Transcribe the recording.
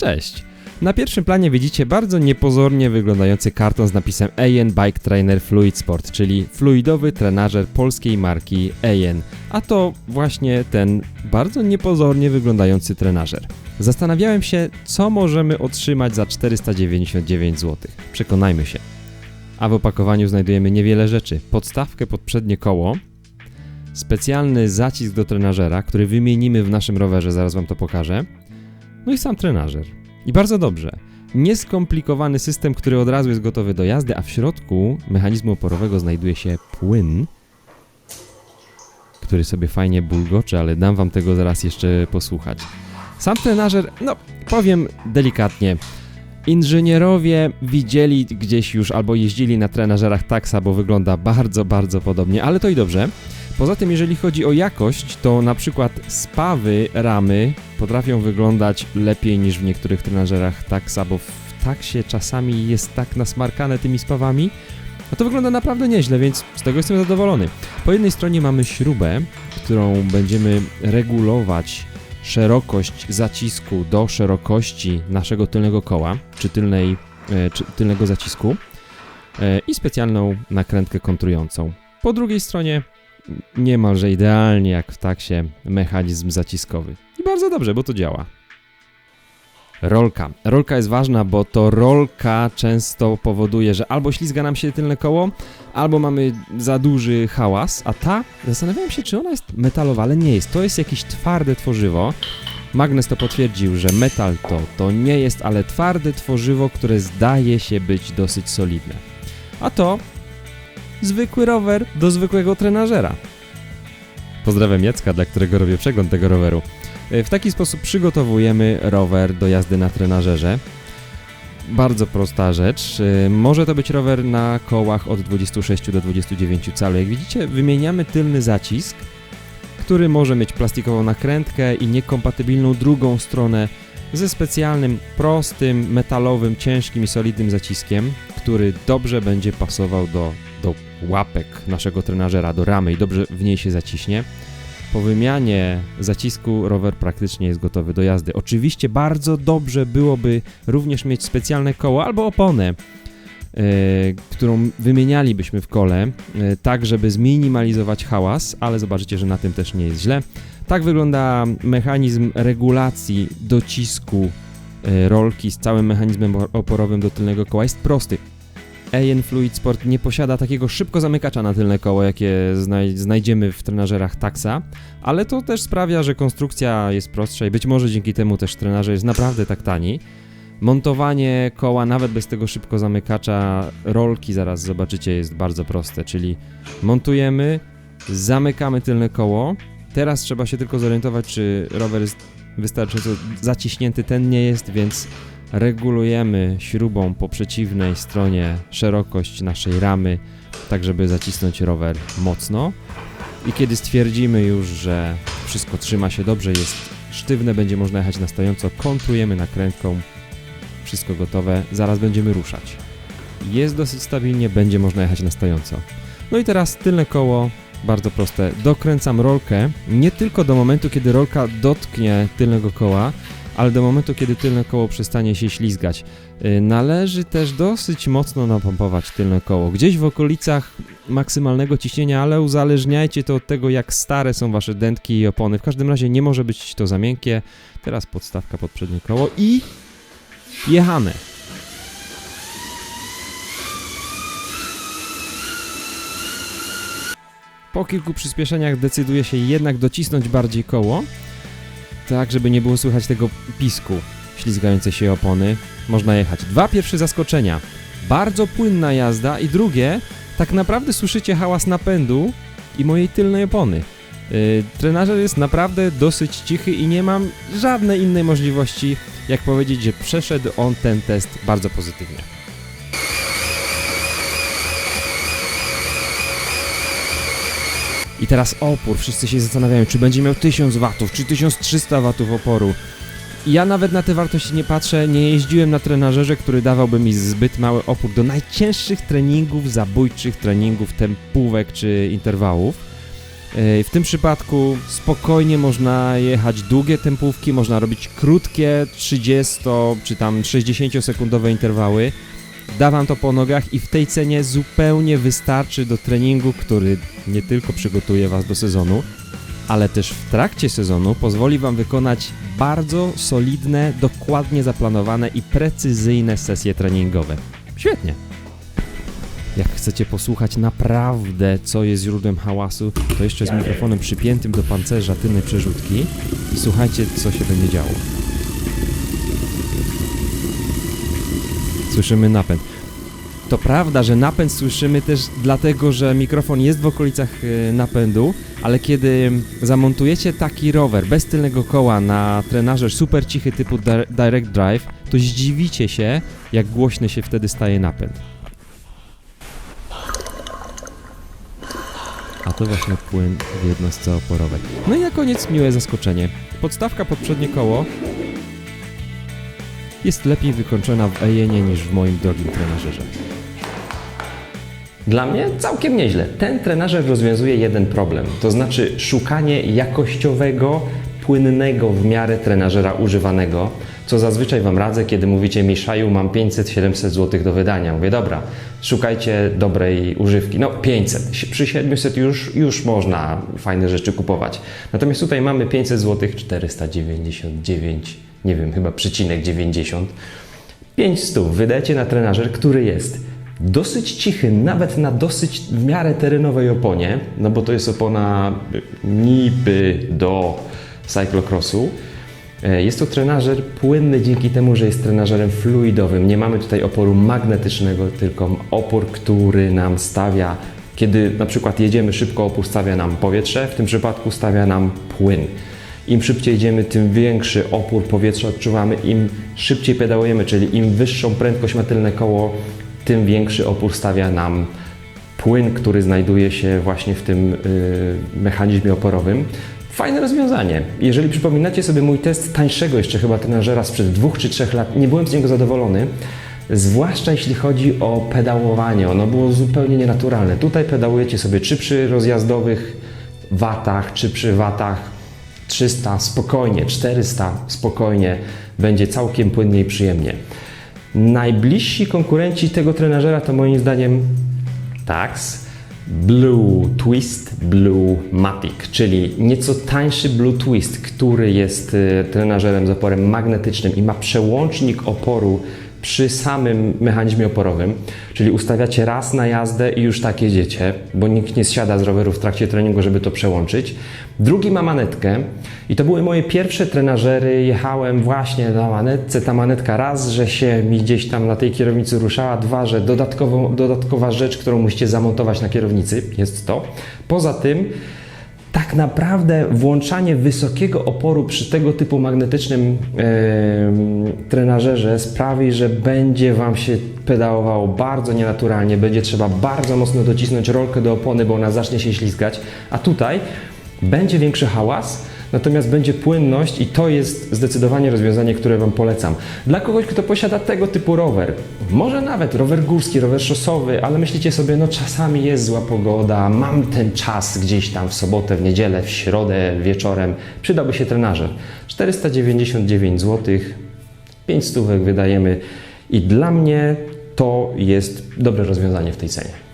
Cześć! Na pierwszym planie widzicie bardzo niepozornie wyglądający karton z napisem AN Bike Trainer Fluid Sport, czyli fluidowy trenażer polskiej marki AN, a to właśnie ten bardzo niepozornie wyglądający trenażer. Zastanawiałem się, co możemy otrzymać za 499 zł. Przekonajmy się. A w opakowaniu znajdujemy niewiele rzeczy. Podstawkę pod przednie koło, specjalny zacisk do trenażera, który wymienimy w naszym rowerze, zaraz wam to pokażę. No i sam trenażer. I bardzo dobrze. Nieskomplikowany system, który od razu jest gotowy do jazdy, a w środku mechanizmu oporowego znajduje się płyn, który sobie fajnie bulgocze, ale dam wam tego zaraz jeszcze posłuchać. Sam trenażer, no powiem delikatnie, Inżynierowie widzieli gdzieś już albo jeździli na trenażerach taksa, bo wygląda bardzo, bardzo podobnie, ale to i dobrze. Poza tym, jeżeli chodzi o jakość, to na przykład spawy ramy potrafią wyglądać lepiej niż w niektórych trenażerach taksa, bo w taksie czasami jest tak nasmarkane tymi spawami, a to wygląda naprawdę nieźle, więc z tego jestem zadowolony. Po jednej stronie mamy śrubę, którą będziemy regulować szerokość zacisku do szerokości naszego tylnego koła, czy, tylnej, e, czy tylnego zacisku e, i specjalną nakrętkę kontrującą. Po drugiej stronie niemalże idealnie jak w taksie mechanizm zaciskowy. I bardzo dobrze, bo to działa. Rolka. Rolka jest ważna, bo to rolka często powoduje, że albo ślizga nam się tylne koło, albo mamy za duży hałas, a ta, zastanawiałem się, czy ona jest metalowa, ale nie jest. To jest jakieś twarde tworzywo. Magnes to potwierdził, że metal to, to nie jest, ale twarde tworzywo, które zdaje się być dosyć solidne. A to zwykły rower do zwykłego trenażera. Pozdrawiam Jacka, dla którego robię przegląd tego roweru. E, w taki sposób przygotowujemy rower do jazdy na trenażerze. Bardzo prosta rzecz. E, może to być rower na kołach od 26 do 29 cali. Jak widzicie, wymieniamy tylny zacisk, który może mieć plastikową nakrętkę i niekompatybilną drugą stronę ze specjalnym, prostym, metalowym, ciężkim i solidnym zaciskiem, który dobrze będzie pasował do, do łapek naszego trenażera, do ramy i dobrze w niej się zaciśnie. Po wymianie zacisku rower praktycznie jest gotowy do jazdy. Oczywiście bardzo dobrze byłoby również mieć specjalne koło albo oponę, yy, którą wymienialibyśmy w kole, yy, tak żeby zminimalizować hałas, ale zobaczycie, że na tym też nie jest źle. Tak wygląda mechanizm regulacji docisku yy, rolki z całym mechanizmem oporowym do tylnego koła. Jest prosty. AN Fluid Sport nie posiada takiego szybko zamykacza na tylne koło, jakie znaj znajdziemy w trenażerach Taxa, ale to też sprawia, że konstrukcja jest prostsza i być może dzięki temu też trenażer jest naprawdę tak tani. Montowanie koła nawet bez tego szybko zamykacza rolki, zaraz zobaczycie, jest bardzo proste, czyli montujemy, zamykamy tylne koło. Teraz trzeba się tylko zorientować, czy rower jest wystarczająco zaciśnięty, ten nie jest, więc regulujemy śrubą po przeciwnej stronie szerokość naszej ramy, tak żeby zacisnąć rower mocno. I kiedy stwierdzimy już, że wszystko trzyma się dobrze, jest sztywne, będzie można jechać na stojąco, kontrujemy nakrętką, wszystko gotowe, zaraz będziemy ruszać. Jest dosyć stabilnie, będzie można jechać na stojąco. No i teraz tylne koło, bardzo proste. Dokręcam rolkę nie tylko do momentu, kiedy rolka dotknie tylnego koła, ale do momentu, kiedy tylne koło przestanie się ślizgać. Y, należy też dosyć mocno napompować tylne koło, gdzieś w okolicach maksymalnego ciśnienia, ale uzależniajcie to od tego, jak stare są wasze dętki i opony. W każdym razie nie może być to za miękkie. Teraz podstawka pod przednie koło i jechane. Po kilku przyspieszeniach decyduje się jednak docisnąć bardziej koło, tak żeby nie było słychać tego pisku ślizgającej się opony. Można jechać. Dwa pierwsze zaskoczenia. Bardzo płynna jazda i drugie, tak naprawdę słyszycie hałas napędu i mojej tylnej opony. Yy, trenażer jest naprawdę dosyć cichy i nie mam żadnej innej możliwości, jak powiedzieć, że przeszedł on ten test bardzo pozytywnie. I teraz opór. Wszyscy się zastanawiają, czy będzie miał 1000 watów, czy 1300 watów oporu. Ja nawet na te wartości nie patrzę, nie jeździłem na trenażerze, który dawałby mi zbyt mały opór do najcięższych treningów, zabójczych treningów, tempówek czy interwałów. Yy, W tym przypadku spokojnie można jechać długie tempówki, można robić krótkie 30 czy tam 60 sekundowe interwały. Da wam to po nogach i w tej cenie zupełnie wystarczy do treningu, który nie tylko przygotuje was do sezonu, ale też w trakcie sezonu pozwoli wam wykonać bardzo solidne, dokładnie zaplanowane i precyzyjne sesje treningowe. Świetnie. Jak chcecie posłuchać naprawdę, co jest źródłem hałasu, to jeszcze z mikrofonem przypiętym do pancerza tylnej przerzutki i słuchajcie, co się będzie działo. Słyszymy napęd. To prawda, że napęd słyszymy też dlatego, że mikrofon jest w okolicach e, napędu, ale kiedy zamontujecie taki rower bez tylnego koła na trenażer super cichy typu Di- Direct Drive, to zdziwicie się, jak głośny się wtedy staje napęd. A to właśnie płyn w jednostce oporowej. No i na koniec miłe zaskoczenie. Podstawka pod przednie koło jest lepiej wykończona w Ejenie niż w moim drogim trenażerze. Dla mnie całkiem nieźle. Ten trenażer rozwiązuje jeden problem, to znaczy szukanie jakościowego, płynnego w miarę trenażera używanego, co zazwyczaj Wam radzę, kiedy mówicie mi, Szaju, mam 500-700 zł do wydania. Mówię, dobra, szukajcie dobrej używki. No 500, przy 700 już, już można fajne rzeczy kupować. Natomiast tutaj mamy 500 zł, 499, nie wiem, chyba przecinek 90. 500 wydajecie na trenażer, który jest dosyć cichy, nawet na dosyć w miarę terenowej oponie, no bo to jest opona niby do cyclocrossu. E, Jest to trenażer płynny dzięki temu, że jest trenażerem fluidowym. Nie mamy tutaj oporu magnetycznego, tylko opór, który nam stawia, kiedy na przykład jedziemy szybko, opór stawia nam powietrze, w tym przypadku stawia nam płyn. Im szybciej jedziemy, tym większy opór powietrza odczuwamy, im szybciej pedałujemy, czyli im wyższą prędkość ma tylne koło, tym większy opór stawia nam płyn, który znajduje się właśnie w tym y, mechanizmie oporowym. Fajne rozwiązanie. Jeżeli przypominacie sobie mój test tańszego jeszcze chyba trenażera sprzed dwóch czy trzech lat, nie byłem z niego zadowolony. Zwłaszcza jeśli chodzi o pedałowanie, ono było zupełnie nienaturalne. Tutaj pedałujecie sobie czy przy rozjazdowych watach, czy przy watach 300 spokojnie, 400 spokojnie, będzie całkiem płynnie i przyjemnie. Najbliżsi konkurenci tego trenażera to moim zdaniem Tax, Blue Twist, Blue Matic, czyli nieco tańszy Blue Twist, który jest y, trenażerem z oporem magnetycznym i ma przełącznik oporu przy samym mechanizmie oporowym, czyli ustawiacie raz na jazdę i już tak jedziecie, bo nikt nie zsiada z roweru w trakcie treningu, żeby to przełączyć. Drugi ma manetkę i to były moje pierwsze trenażery. Jechałem właśnie na manetce. Ta manetka raz, że się mi gdzieś tam na tej kierownicy ruszała, dwa, że dodatkowo, dodatkowa rzecz, którą musicie zamontować na kierownicy, jest to. Poza tym tak naprawdę włączanie wysokiego oporu przy tego typu magnetycznym em, trenażerze sprawi, że będzie Wam się pedałowało bardzo nienaturalnie, będzie trzeba bardzo mocno docisnąć rolkę do opony, bo ona zacznie się ślizgać, a tutaj będzie większy hałas, natomiast będzie płynność i to jest zdecydowanie rozwiązanie, które Wam polecam. Dla kogoś, kto posiada tego typu rower, może nawet rower górski, rower szosowy, ale myślicie sobie, no czasami jest zła pogoda, mam ten czas gdzieś tam w sobotę, w niedzielę, w środę, wieczorem, przydałby się trenażer. 499 zł, 5 stówek wydajemy i dla mnie to jest dobre rozwiązanie w tej cenie.